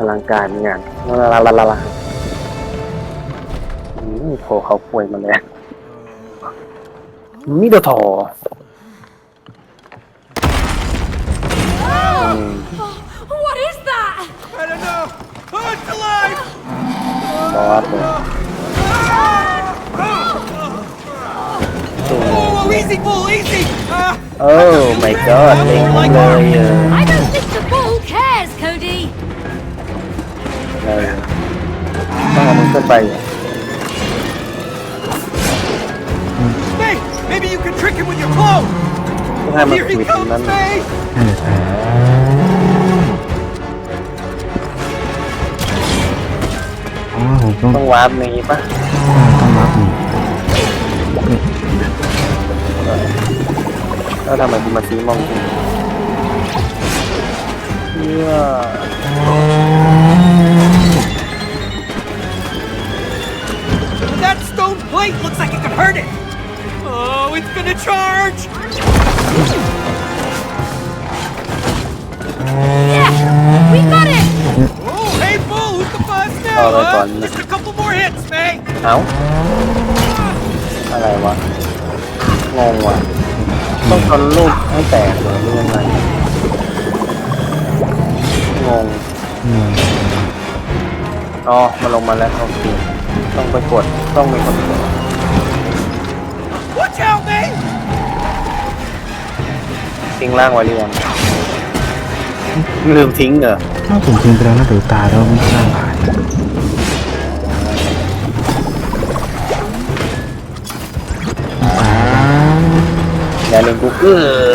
อลังการงานลาลาลาลาลาอืมโผล่เขาป่วยมาเลยมิโดโทอืม What is that? I don't know. Oh, it's alive! บอสเลยสู้ Oh, easy, bull, easy! Uh, โอ้ my god เล็งเลยเออ I ต้องเอามือขึ้นไปอะ May, maybe you can trick him with your clothes. ต้องให้มัน Here ข he วิดตรง comes, นั้น May! นั่นแหละใช่อ๋อผมต้องต้องวาร์ปนี้ปะต้องรับนี่แล้วทำไมกูมาซีมองกูเพื่อ stone plate looks like it could hurt it. Oh, it's gonna charge! Yeah, we got it. Oh, hey, bull, who's the boss now? Oh, that's huh? on. Just a couple more hits, May. เอ้า อะไรวะ งงว่ะ ต้องชนลูกให้แตกเหรอหรือยังไงงง อืม อ๋อ มาลงมาแล้วโอเคต้องไปกด ต้องมีคนกด Watch out, May! ทิ้งล่างไว้หรือยังลืมทิ้งเหรอถ้าผมทิ้งไปแล้วนะเดี๋ยวตายแล้วไม่น่าหายอ่าอย่าลืมกูเออ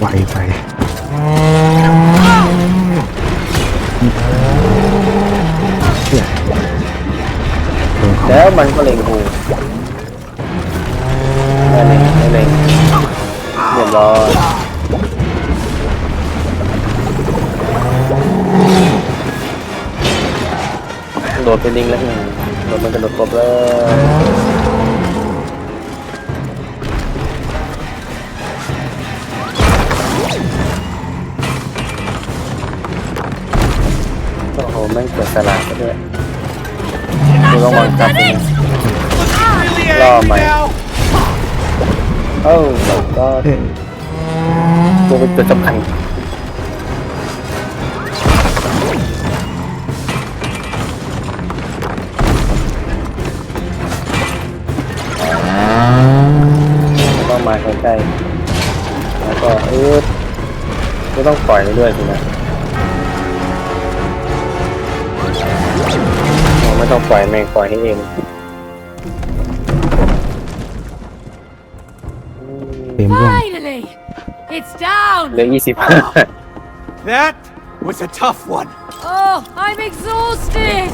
ไหวไปเชื่อนแล้วมันก็เล็งกูไม่เล็งไม่เล็งเรียบร้อยโดดเป็นลิงแล้วอืมโดดมันกระโดดกบเลย โอ้โหแม่งเกิดสลากซะด้วยดูต้องวางจับตรงนี้ Looks really Oh, angry my- now. โอ้ก็เอ๊ะตัวเป็นจุดสำคัญก็มาใกล้ๆแล้วก็เออก็ต้องปล่อยไปเรื่อยสินะ ไม่ต้องปล่อยแม่งปล่อยให้เองอืม เต็มร่วง Finally, it's down. เหลือยี่สิบ That was a tough one. Oh, I'm exhausted.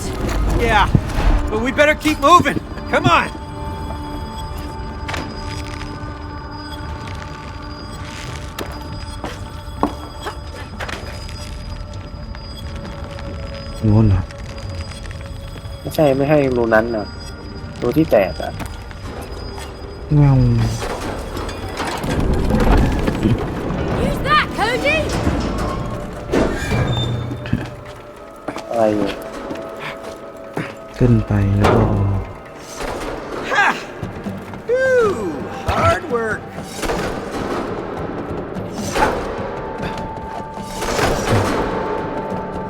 Yeah, but we better keep moving. Come on. งูนเหรอ ไม่ใช่ไม่ให้รูนั้นนะรูที่แตกอะเงา Use that, Cody. อะไรอยู่ขึ้นไปแล้วก็ Ha! Whew, hard work.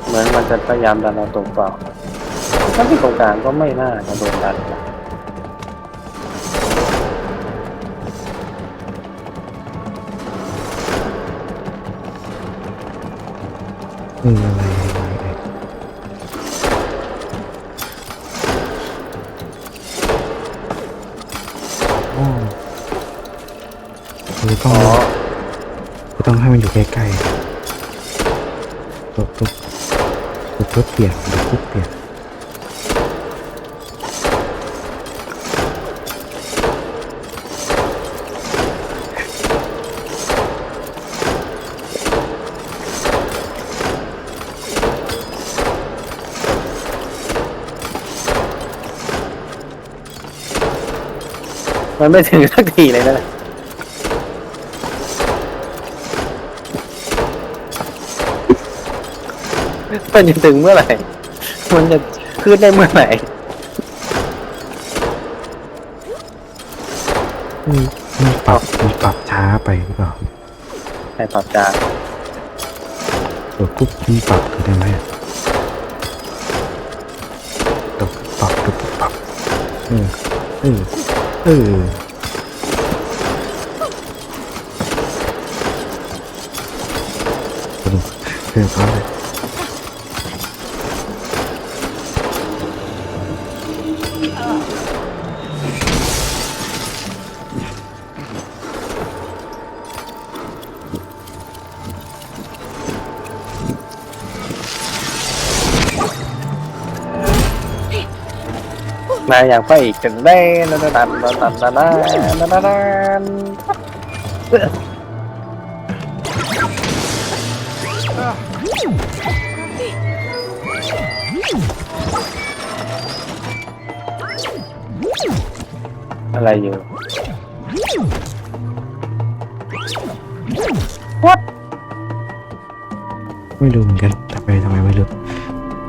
เหมือนมันจะพยายามดันเราตรงเปล่า ถ้าที่ตรงกลางก็ไม่น่าจะโดนดันนะคืออะไรอะไรอ๋อคือต้องอ๋อคือต้องให้มันอยู่ใกล้ๆตุ๊บตุ๊บตุ๊บตุ๊บเปลี่ยนตุ๊บตุ๊บเปลี่ยน มันไม่ถึงสักทีเลยนะมันจะถึงเมื่อไหร่ มันจะขึ้นได้เมื่อไหร่มีมีปรับมีปรับช้าไปหรือเปล่าให้ปรับจานเดี๋ยวปุ๊บมีปรับดูได้ไหมอะเดี๋ยวปรับเดี๋ยวปรับเออเออ เออสนุกเออพร้อมเลย มาอย่างไปอีกกันได้นันนันนันนันนันนันนันอะไรอยู่ What ไม่รู้เหมือนกันแต่ไปทำไมไม่รู้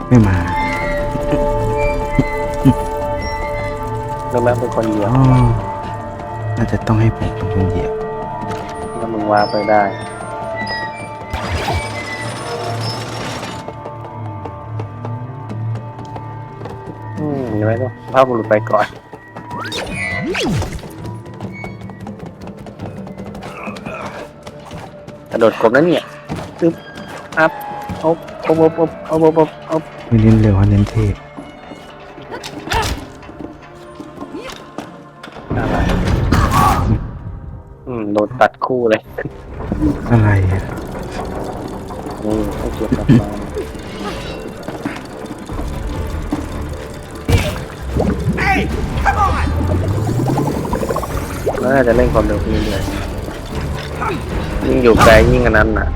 ไม่มา ก็แม่เป็นคนเหยียบน่าจะต้องให้ผมเป็นคนเหยียบแล้วมึงวาไปได้อืมยังไงก็ภาพบุรุษไปก่อนกระโดดกลบนั่นเนี่ยตึ๊บอัพอบอบอบอบอบอบอบไม่เน้นเร็วฮะเน้นเท โดนตัดคู่เลยอะไรอะนี่ต้องเก็บกลับมา Hey, come on! แล้วน่าจะเล่นความเร็วขึ้นเรื่อยๆยิ่งอยู่ไกลยิ่งอันนั้นน่ะ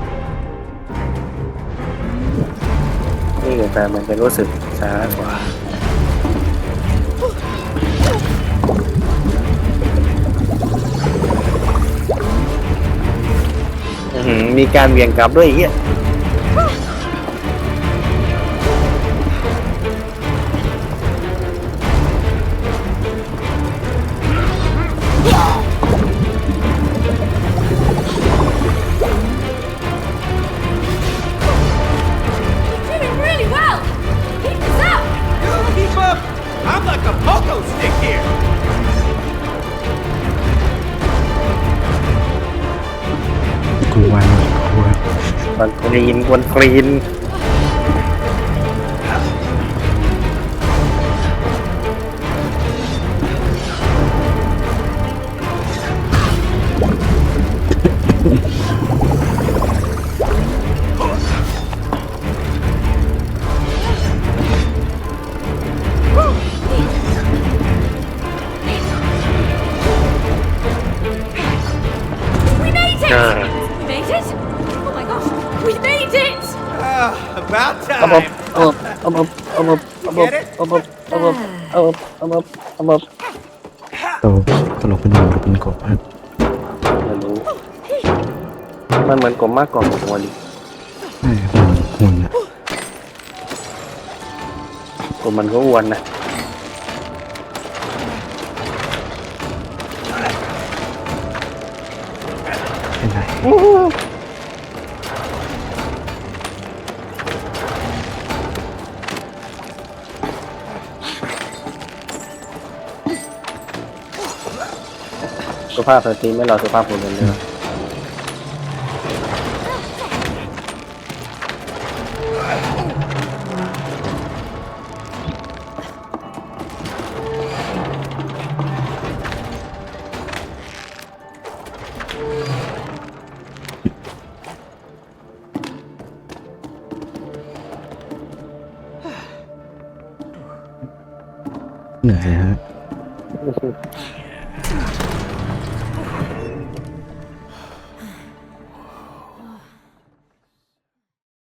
ยิ่งอยู่ไกลมันจะรู้สึกช้ากว่า มีการเวียงกลับด้วยเฮียกูวัน บนกรีนบนกรีนาบบเอาบบเอาบบเอาบบเอาบบโตตลกเป็นหนูหรือเป็นกบฮะไม่รู้มันเหมือนกลมมากกว่าหัวดิใช่หุ่นหุ่นอะกลมมันก็อ้วนนะ เป็นไร สุภาพสตรีไม่รอสุภาพบุรุษเลยเหนื่อยฮะ